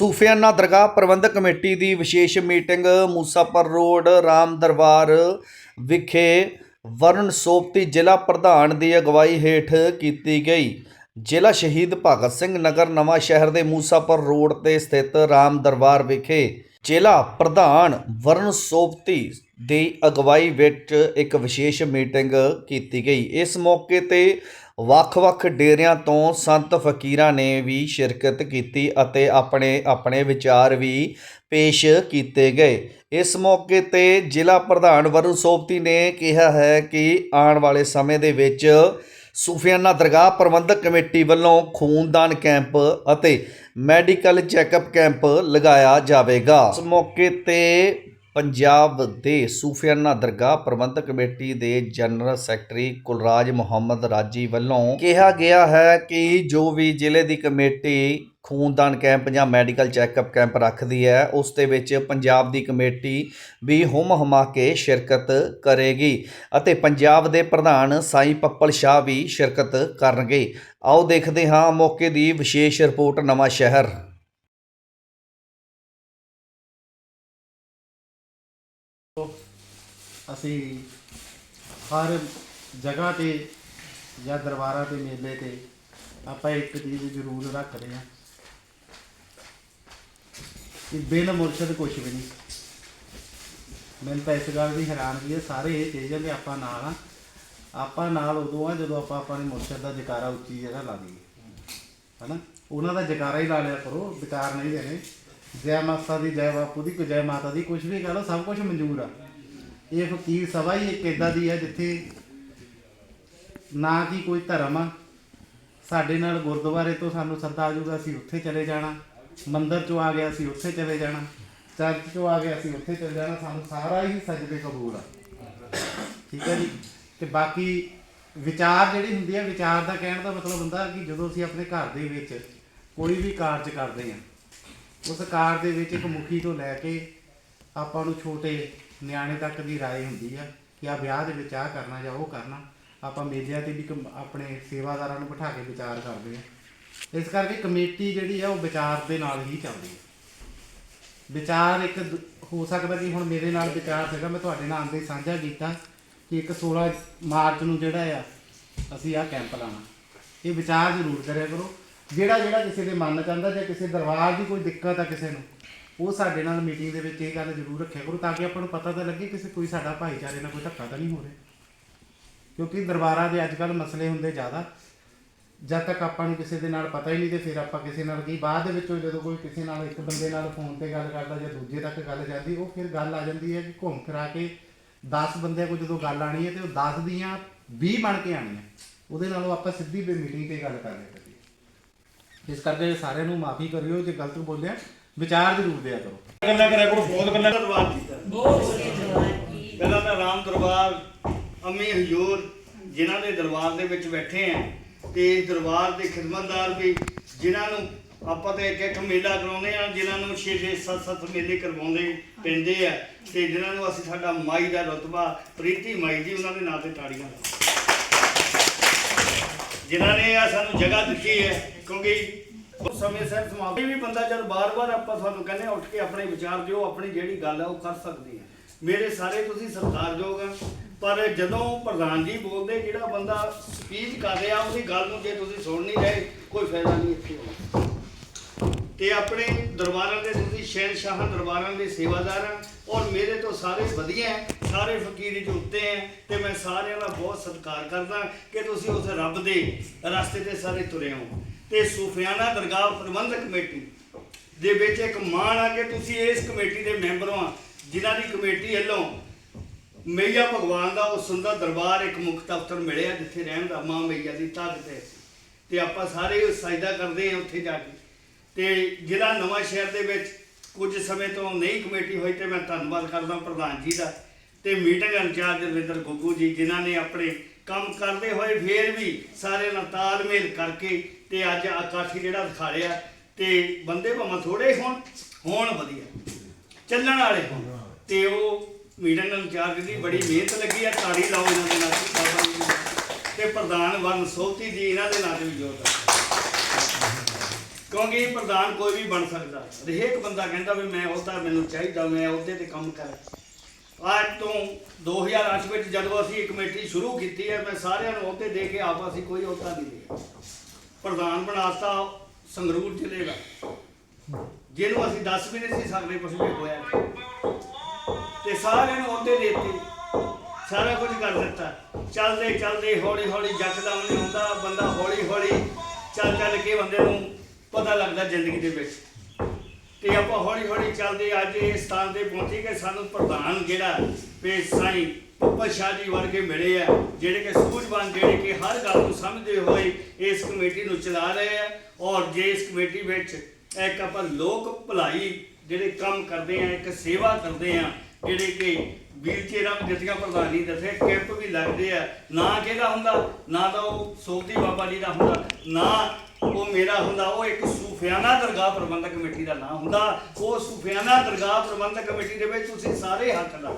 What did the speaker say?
ਸੂਫੀਆਨਾ ਦਰਗਾਹ ਪ੍ਰਬੰਧਕ ਕਮੇਟੀ ਦੀ ਵਿਸ਼ੇਸ਼ ਮੀਟਿੰਗ ਮੂਸਾਪੁਰ ਰੋਡ, ਰਾਮ ਦਰਬਾਰ ਵਿਖੇ ਵਰੁਣ ਸੋਪਤੀ ਜ਼ਿਲ੍ਹਾ ਪ੍ਰਧਾਨ ਦੀ ਅਗਵਾਈ ਹੇਠ ਕੀਤੀ ਗਈ। ਜ਼ਿਲ੍ਹਾ ਸ਼ਹੀਦ ਭਗਤ ਸਿੰਘ ਨਗਰ ਨਵਾਂ ਸ਼ਹਿਰ ਦੇ ਮੂਸਾਪੁਰ ਰੋਡ ਤੇ ਸਥਿਤ ਰਾਮ ਦਰਬਾਰ ਵਿਖੇ ਜ਼ਿਲ੍ਹਾ ਪ੍ਰਧਾਨ ਵਰੁਣ ਸੋਪਤੀ ਦੀ ਅਗਵਾਈ ਵਿੱਚ ਇੱਕ ਵਿਸ਼ੇਸ਼ ਮੀਟਿੰਗ ਕੀਤੀ ਗਈ। ਇਸ ਮੌਕੇ ਤੇ ਵੱਖ-ਵੱਖ ਡੇਰਿਆਂ ਤੋਂ ਸੰਤ ਫਕੀਰਾਂ ਨੇ ਵੀ ਸ਼ਿਰਕਤ ਕੀਤੀ ਅਤੇ ਆਪਣੇ ਆਪਣੇ ਵਿਚਾਰ ਵੀ ਪੇਸ਼ ਕੀਤੇ ਗਏ। ਇਸ ਮੌਕੇ ਤੇ ਜ਼ਿਲ੍ਹਾ ਪ੍ਰਧਾਨ ਵਰੁਣ ਸੋਪਤੀ ਨੇ ਕਿਹਾ ਹੈ ਕਿ ਆਉਣ ਵਾਲੇ ਸਮੇਂ ਦੇ ਵਿੱਚ ਸੂਫੀਆਨਾ ਦਰਗਾਹ ਪ੍ਰਬੰਧਕ ਕਮੇਟੀ ਵੱਲੋਂ ਖੂਨਦਾਨ ਕੈਂਪ ਅਤੇ ਮੈਡੀਕਲ ਚੈੱਕਅਪ ਕੈਂਪ ਲਗਾਇਆ ਜਾਵੇਗਾ। ਇਸ ਮੌਕੇ ਤੇ ਪੰਜਾਬ ਦੇ ਸੂਫੀਆਨਾ ਦਰਗਾਹ ਪ੍ਰਬੰਧਕ ਕਮੇਟੀ ਦੇ ਜਨਰਲ ਸੈਕਟਰੀ ਕੁਲਰਾਜ ਮੁਹੰਮਦ ਰਾਜੀ ਵੱਲੋਂ ਕਿਹਾ ਗਿਆ ਹੈ ਕਿ ਜੋ ਵੀ ਜ਼ਿਲ੍ਹੇ ਦੀ ਕਮੇਟੀ ਖੂਨਦਾਨ ਕੈਂਪ ਜਾਂ ਮੈਡੀਕਲ ਚੈੱਕਅਪ ਕੈਂਪ ਰੱਖਦੀ ਹੈ, ਉਸ ਦੇ ਵਿੱਚ ਪੰਜਾਬ ਦੀ ਕਮੇਟੀ ਵੀ ਹੁਮ ਹਮਾ ਕੇ ਸ਼ਿਰਕਤ ਕਰੇਗੀ ਅਤੇ ਪੰਜਾਬ ਦੇ ਪ੍ਰਧਾਨ ਸਾਈ ਪੱਪਲ ਸ਼ਾਹ ਵੀ ਸ਼ਿਰਕਤ ਕਰਨਗੇ। ਆਓ ਦੇਖਦੇ ਹਾਂ ਮੌਕੇ ਦੀ ਵਿਸ਼ੇਸ਼ ਰਿਪੋਰਟ ਨਵਾਂ ਸ਼ਹਿਰ ਅਸੀਂ ਹਰ ਜਗ੍ਹਾ ਤੇ ਜਾਂ ਦਰਬਾਰਾਂ ਤੇ, ਮੇਲੇ ਤੇ ਆਪਾਂ ਇੱਕ ਚੀਜ਼ ਜ਼ਰੂਰ ਰੱਖਦੇ ਹਾਂ ਕਿ ਬਿਨ ਮੁਰਸ਼ਦ ਕੁਝ ਵੀ ਨਹੀਂ। ਮੈਨੂੰ ਤਾਂ ਇਸ ਗੱਲ ਦੀ ਹੈਰਾਨਗੀ ਹੈ, ਸਾਰੇ ਇਹ ਚੀਜ਼ਾਂ ਦੇ ਆਪਾਂ ਨਾਲ ਆ ਆਪਾਂ ਨਾਲ ਉਦੋਂ ਆ ਜਦੋਂ ਆਪਾਂ ਆਪਣੇ ਮੁਰਸ਼ਦ ਦਾ ਜਕਾਰਾ ਉੱਚੀ ਜਗ੍ਹਾ ਲਾ ਦਈਏ ਹਨਾ? ਉਹਨਾਂ ਦਾ ਜਕਾਰਾ ਹੀ ਲਾ ਲਿਆ ਕਰੋ ਵਿਕਾਰ ਨਹੀਂ ਦੇਣੇ। ਜੈ ਮਾਤਾ ਦੀ, ਜੈ ਬਾਪੂ ਦੀ ਕੋਈ ਜੈ ਮਾਤਾ ਦੀ ਕੁਝ ਵੀ ਕਹ ਲਓ, ਸਭ ਕੁਝ ਮਨਜ਼ੂਰ ਆ। ਇਹ ਫਕੀਰ ਸਭਾ ਹੀ ਇੱਕ ਇਦਾਂ ਦੀ ਹੈ ਜਿੱਥੇ ਨਾ ਕਿ ਕੋਈ ਧਰਮ ਆ। ਸਾਡੇ ਨਾਲ ਗੁਰਦੁਆਰੇ ਤੋਂ ਸਾਨੂੰ ਸੱਦਾ ਆ ਜਾਊਗਾ, ਅਸੀਂ ਉੱਥੇ ਚਲੇ ਜਾਣਾ। ਮੰਦਿਰ ਚੋਂ ਆ ਗਿਆ, ਅਸੀਂ ਉੱਥੇ ਚਲੇ ਜਾਣਾ। ਚਰਚ ਚੋਂ ਆ ਗਿਆ, ਅਸੀਂ ਉੱਥੇ ਚਲੇ ਜਾਣਾ। ਸਾਨੂੰ ਸਾਰਾ ਹੀ ਸਜਦੇ ਕਬੂਲ ਆ। ਠੀਕ ਹੈ ਜੀ? ਤੇ ਬਾਕੀ ਵਿਚਾਰ ਜਿਹੜੀ ਹੁੰਦੀ ਹੈ, ਵਿਚਾਰ ਦਾ ਕਹਿਣ ਦਾ ਮਤਲਬ ਹੁੰਦਾ ਕਿ ਜਦੋਂ ਅਸੀਂ ਆਪਣੇ ਘਰ ਦੇ ਵਿੱਚ ਕੋਈ ਵੀ ਕਾਰਜ ਕਰਦੇ ਹਾਂ, ਉਸ ਕਾਰ ਦੇ ਵਿੱਚ ਇੱਕ ਮੁਖੀ ਤੋਂ ਲੈ ਕੇ ਆਪਾਂ ਨੂੰ ਛੋਟੇ ਨਿਆਣੇ ਤੱਕ ਦੀ رائے ਹੁੰਦੀ ਆ ਕਿ ਆ ਵਿਆਹ ਦੇ ਵਿੱਚ ਆ ਕਰਨਾ ਜਾਂ ਉਹ ਕਰਨਾ ਆਪਾਂ ਮੇਲਿਆਂ ਤੇ ਵੀ ਕਮ- ਆਪਣੇ ਸੇਵਾਦਾਰਾਂ ਨੂੰ ਬਿਠਾ ਕੇ ਵਿਚਾਰ ਕਰਦੇ ਆ ਇਸ ਕਰਕੇ ਕਮੇਟੀ ਜਿਹੜੀ ਆ ਉਹ ਵਿਚਾਰ ਦੇ ਨਾਲ ਹੀ ਚੱਲਦੀ ਹੈ ਵਿਚਾਰ ਇੱਕ ਦ- ਹੋ ਸਕਦਾ ਕਿ ਹੁਣ ਮੇਰੇ ਨਾਲ ਵਿਚਾਰ ਸੀਗਾ ਮੈਂ ਤੁਹਾਡੇ ਨਾਲ ਆਂਦੇ ਸਾਂਝਾ ਕੀਤਾ ਕਿ ਇੱਕ 16 ਮਾਰਚ ਨੂੰ ਜਿਹੜਾ ਆ ਅਸੀਂ ਆ ਕੈਂਪ ਲਾਣਾ ਇਹ ਵਿਚਾਰ ਜ਼ਰੂਰ ਕਰਿਆ ਕਰੋ ਜਿਹੜਾ ਜਿਹੜਾ ਕਿਸੇ ਦੇ ਮਨ ਚ ਆਉਂਦਾ ਜਾਂ ਕਿਸੇ ਦਰਬਾਰ ਦੀ ਕੋਈ ਦਿੱਕਤ ਆ ਕਿਸੇ ਨੂੰ ਉਹ ਸਾਡੇ ਨਾਲ ਮੀਟਿੰਗ ਦੇ ਵਿੱਚ ਇਹ ਗੱਲ ਜ਼ਰੂਰ ਰੱਖਿਆ ਕਰੋ ਤਾਂ ਕਿ ਆਪਾਂ ਨੂੰ ਪਤਾ ਤਾਂ ਲੱਗੇ ਕਿਸੇ ਕੋਈ ਸਾਡਾ ਭਾਈਚਾਰੇ ਨਾਲ ਕੋਈ ਧੱਕਾ ਤਾਂ ਨਹੀਂ ਹੋ ਰਿਹਾ। ਕਿਉਂਕਿ ਦਰਬਾਰਾਂ ਦੇ ਅੱਜ ਕੱਲ ਮਸਲੇ ਹੁੰਦੇ ਜ਼ਿਆਦਾ। ਜਦ ਤੱਕ ਆਪਾਂ ਨੂੰ ਕਿਸੇ ਦੇ ਨਾਲ ਪਤਾ ਹੀ ਨਹੀਂ ਤੇ ਫਿਰ ਆਪਾਂ ਕਿਸੇ ਨਾਲ ਕੀ, ਬਾਅਦ ਦੇ ਵਿੱਚੋਂ ਜਦੋਂ ਕੋਈ ਕਿਸੇ ਨਾਲ ਇੱਕ ਬੰਦੇ ਨਾਲ ਫੋਨ ਤੇ ਗੱਲ ਕਰਦਾ ਜਾਂ ਦੂਜੇ ਤੱਕ ਗੱਲ ਜਾਂਦੀ, ਉਹ ਫਿਰ ਗੱਲ ਆ ਜਾਂਦੀ ਹੈ ਕਿ ਘੁੰਮ ਫਿਰਾ ਕੇ 10 ਬੰਦਿਆਂ ਕੋਲ ਜਦੋਂ ਗੱਲ ਆਣੀ ਹੈ ਤੇ ਉਹ 10 ਦੀਆਂ 20 ਬਣ ਕੇ ਆਣੀਆਂ ਉਹਦੇ ਨਾਲੋਂ ਆਪਾਂ ਸਿੱਧੀ ਬੇ ਮੀਟਿੰਗ ਤੇ ਗੱਲ ਕਰ ਲਿਆ ਇਸ ਕਰਕੇ ਸਾਰਿਆਂ ਨੂੰ ਮਾਫੀ ਕਰਿਓ ਜੇ ਗਲਤ ਬੋਲਿਆ ਵਿਚਾਰ ਜ਼ਰੂਰ ਦਿਆ ਕਰੋ। ਗੱਲਾਂ ਕਰਿਆ ਕਰੋ ਬਹੁਤ ਗੱਲਾਂ। ਦਰਬਾਰ ਕੀਤਾ ਪਹਿਲਾਂ ਤਾਂ ਰਾਮ ਦਰਬਾਰ ਅੰਮੀ ਹਜੂਰ ਜਿਨ੍ਹਾਂ ਦੇ ਦਰਬਾਰ ਦੇ ਵਿੱਚ ਬੈਠੇ ਆ ਤੇ ਇਸ ਦਰਬਾਰ ਦੇ ਖਿਦਮਤਦਾਰ ਵੀ ਜਿਨ੍ਹਾਂ ਨੂੰ ਆਪਾਂ ਤੇ ਇੱਕ ਇੱਕ ਮੇਲਾ ਕਰਾਉਂਦੇ ਆ ਜਿਨ੍ਹਾਂ ਨੂੰ 6 6 7 7 ਮੇਲੇ ਕਰਵਾਉਂਦੇ ਪੈਂਦੇ ਆ ਤੇ ਜਿਨ੍ਹਾਂ ਨੂੰ ਅਸੀਂ ਸਾਡਾ ਮਾਈ ਦਾ ਰਤਬਾ ਪ੍ਰੀਤੀ ਮਾਈ ਜੀ ਉਹਨਾਂ ਦੇ ਨਾਂ ਤੇ ਤਾੜੀਆਂ ਜਿਨ੍ਹਾਂ ਨੇ ਆ ਸਾਨੂੰ ਜਗ੍ਹਾ ਦਿੱਤੀ ਹੈ ਕਿਉਂਕਿ ਉਸ ਸਮੇਂ ਸਿਰ ਸਮਾਪਤੀ ਵੀ ਬੰਦਾ ਜਦ ਬਾਰ-ਬਾਰ ਆਪਾਂ ਤੁਹਾਨੂੰ ਕਹਿੰਦੇ ਹਾਂ, ਉੱਠ ਕੇ ਆਪਣੇ ਵਿਚਾਰ ਦਿਓ ਆਪਣੀ ਜਿਹੜੀ ਗੱਲ ਹੈ ਉਹ ਕਰ ਸਕਦੀ ਹੈ। ਮੇਰੇ ਸਾਰੇ ਤੁਸੀਂ ਸਤਿਕਾਰਯੋਗ ਆ ਪਰ ਜਦੋਂ ਪ੍ਰਧਾਨ ਜੀ ਬੋਲਦੇ ਜਿਹੜਾ ਬੰਦਾ ਸਪੀਚ ਕਰ ਰਿਹਾ ਉਹਦੀ ਗੱਲ ਨੂੰ ਜੇ ਤੁਸੀਂ ਸੁਣ ਨਹੀਂ ਰਹੇ ਕੋਈ ਫਾਇਦਾ ਨਹੀਂ ਇੱਥੇ ਹੋਣਾ ਤੇ ਆਪਣੇ ਦਰਬਾਰਾਂ ਦੇ ਤੁਸੀਂ ਸ਼ਹਿਨਸ਼ਾਹਾਂ ਦਰਬਾਰਾਂ ਦੇ ਸੇਵਾਦਾਰ ਆ ਔਰ ਮੇਰੇ ਤੋਂ ਸਾਰੇ ਵਧੀਆ ਸਾਰੇ ਫਕੀਰੀ ਦੇ ਉੱਤੇ ਹੈ ਤੇ ਮੈਂ ਸਾਰਿਆਂ ਦਾ ਬਹੁਤ ਸਤਿਕਾਰ ਕਰਦਾ ਕਿ ਤੁਸੀਂ ਉਸ ਰੱਬ ਦੇ ਰਸਤੇ ਤੇ ਸਾਰੇ ਤੁਰੇ ਹੋ। ਤੇ ਸੂਫਿਆਨਾ ਦਰਗਾਹ ਪ੍ਰਬੰਧਕ ਕਮੇਟੀ ਦੇ ਵਿੱਚ ਇੱਕ ਮਾਣ ਆ ਕਿ ਤੁਸੀਂ ਇਸ ਕਮੇਟੀ ਦੇ ਮੈਂਬਰ ਹੋ, ਜਿਨ੍ਹਾਂ ਦੀ ਕਮੇਟੀ ਵੱਲੋਂ ਮਈਆ ਭਗਵਾਨ ਦਾ ਉਹ ਸੁੰਦਰ ਦਰਬਾਰ ਇੱਕ ਮੁੱਖ ਦਫ਼ਤਰ ਮਿਲਿਆ ਜਿੱਥੇ ਰਹਿਣ ਦਾ ਮਾਂ ਮਈਆ ਦੀ ਤਾਕਤ ਹੈ। ਤੇ ਆਪਾਂ ਸਾਰੇ ਸਜਦਾ ਕਰਦੇ ਹਾਂ ਉੱਥੇ ਜਾ ਕੇ। ਤੇ ਜ਼ਿਲ੍ਹਾ ਨਵਾਂ ਸ਼ਹਿਰ ਦੇ ਵਿੱਚ ਕੁਝ ਸਮੇਂ ਤੋਂ ਨਹੀਂ ਕਮੇਟੀ ਹੋਈ ਤੇ ਮੈਂ ਧੰਨਵਾਦ ਕਰਦਾ ਪ੍ਰਧਾਨ ਜੀ ਦਾ ਤੇ ਮੀਟਿੰਗ ਇੰਚਾਰਜ ਰਵਿੰਦਰ ਗੁੱਗੂ ਜੀ, ਜਿਨ੍ਹਾਂ ਨੇ ਆਪਣੇ ਕੰਮ ਕਰਦੇ ਹੋਏ ਫੇਰ ਵੀ ਸਾਰੇ ਨਾਲ ਤਾਲਮੇਲ ਕਰਕੇ ਤੇ ਅੱਜ ਆਕਾਸ਼ੀ ਜਿਹੜਾ ਦਿਖਾ ਦਿਖਾੜਿਆ ਤੇ ਬੰਦੇ ਭਾਵੇਂ ਥੋੜੇ ਹੋਣ ਹੋਣ ਵਧੀਆ। ਚੱਲਣ ਵਾਲੇ ਹੋਣ। ਤੇ ਉਹ ਮੀਟਿੰਗ ਇੰਚਾਰਜ ਦੀ ਬੜੀ ਮਿਹਨਤ ਲੱਗੀ ਆ, ਤਾੜੀ ਲਾਓ ਇਹਨਾਂ ਦੇ ਨਾਲ, ਬਾਬਾ ਜੀ ਤੇ ਪ੍ਰਧਾਨ ਵਰਨ ਸੋਤੀ ਜੀ, ਇਹਨਾਂ ਦੇ ਨਾਂ ਤੇ ਵੀ ਜੋਰ ਕਿਉਂਕਿ ਪ੍ਰਧਾਨ ਕੋਈ ਵੀ ਬਣ ਸਕਦਾ। ਹਰੇਕ ਬੰਦਾ ਕਹਿੰਦਾ ਵੀ ਮੈਂ ਉਹਦਾ ਮੈਨੂੰ ਚਾਹੀਦਾ, ਮੈਂ ਉਹਦੇ ਤੇ ਕੰਮ ਕਰਾਂ। ਅੱਜ ਤੋਂ 2008 ਵਿੱਚ ਜਦੋਂ ਅਸੀਂ ਇਹ ਕਮੇਟੀ ਸ਼ੁਰੂ ਕੀਤੀ ਹੈ, ਮੈਂ ਸਾਰਿਆਂ ਨੂੰ ਉਹਦੇ ਦੇ ਕੇ ਆਪ ਅਸੀਂ ਕੋਈ ਅਹੁਦਾ ਨਹੀਂ ਲਿਆ। ਪ੍ਰਧਾਨ ਬਣਾਤਾ ਸੰਗਰੂਰ ਜ਼ਿਲ੍ਹੇ ਦਾ। ਜਿਹਨੂੰ ਅਸੀਂ ਦੱਸ ਵੀ ਨਹੀਂ ਸੀ ਸਕਦੇ ਕੁਝ ਵੀ ਹੋਇਆ। ਤੇ ਸਾਰਿਆਂ ਨੂੰ ਉਹਦੇ ਦੇ ਦਿੱਤੇ। ਸਾਰਾ ਕੁਝ ਕਰ ਦਿੱਤਾ। ਚੱਲਦੇ ਚੱਲਦੇ ਹੌਲੀ ਹੌਲੀ ਜੱਕਦਮ ਨਹੀਂ ਹੁੰਦਾ, ਬੰਦਾ ਹੌਲੀ ਹੌਲੀ ਚੱਲ ਚੱਲ ਕੇ ਬੰਦੇ ਨੂੰ ਪਤਾ ਲੱਗਦਾ ਜ਼ਿੰਦਗੀ ਦੇ ਵਿੱਚ ਤੇ ਆਪਾਂ ਹੌਲੀ ਹੌਲੀ ਚੱਲਦੇ ਅੱਜ ਇਸ ਸਥਾਨ ਤੇ ਪਹੁੰਚੇ ਕਿ ਸਾਨੂੰ ਪ੍ਰਧਾਨ ਜਿਹੜਾ ਵੀ ਸਾਈਂ ਉੱਪਰ ਸ਼ਾਹ ਜੀ ਵਰਗੇ ਮਿਲੇ ਆ, ਜਿਹੜੇ ਕਿ ਸੂਝਵਾਨ, ਜਿਹੜੇ ਕਿ ਹਰ ਗੱਲ ਨੂੰ ਸਮਝਦੇ ਹੋਏ ਇਸ ਕਮੇਟੀ ਨੂੰ ਚਲਾ ਰਹੇ ਆ। ਔਰ ਜੇ ਇਸ ਕਮੇਟੀ ਵਿੱਚ ਇੱਕ ਆਪਾਂ ਲੋਕ ਭਲਾਈ ਜਿਹੜੇ ਕੰਮ ਕਰਦੇ ਆ, ਇੱਕ ਸੇਵਾ ਕਰਦੇ ਆ ਜਿਹੜੇ ਕਿ ਵੀਲਚੇਅਰਾਂ ਵੀ ਦਿੱਤੀਆਂ ਪ੍ਰਧਾਨੀ ਦੱਸੇ, ਕੈਂਪ ਵੀ ਲੱਗਦੇ ਆ। ਨਾ ਕਿਹਦਾ ਹੁੰਦਾ, ਨਾ ਤਾਂ ਉਹ ਸੋਖੀ ਬਾਬਾ ਜੀ ਦਾ ਹੁੰਦਾ, ਨਾ ਉਹ ਮੇਰਾ ਹੁੰਦਾ, ਉਹ ਇੱਕ ਸੂਫਿਆਨਾ ਦਰਗਾਹ ਪ੍ਰਬੰਧਕ ਕਮੇਟੀ ਦਾ ਨਾਂ ਹੁੰਦਾ। ਉਹ ਸੂਫਿਆਨਾ ਦਰਗਾਹ ਪ੍ਰਬੰਧਕ ਕਮੇਟੀ ਦੇ ਵਿੱਚ ਤੁਸੀਂ ਸਾਰੇ ਹੱਕਦਾਰ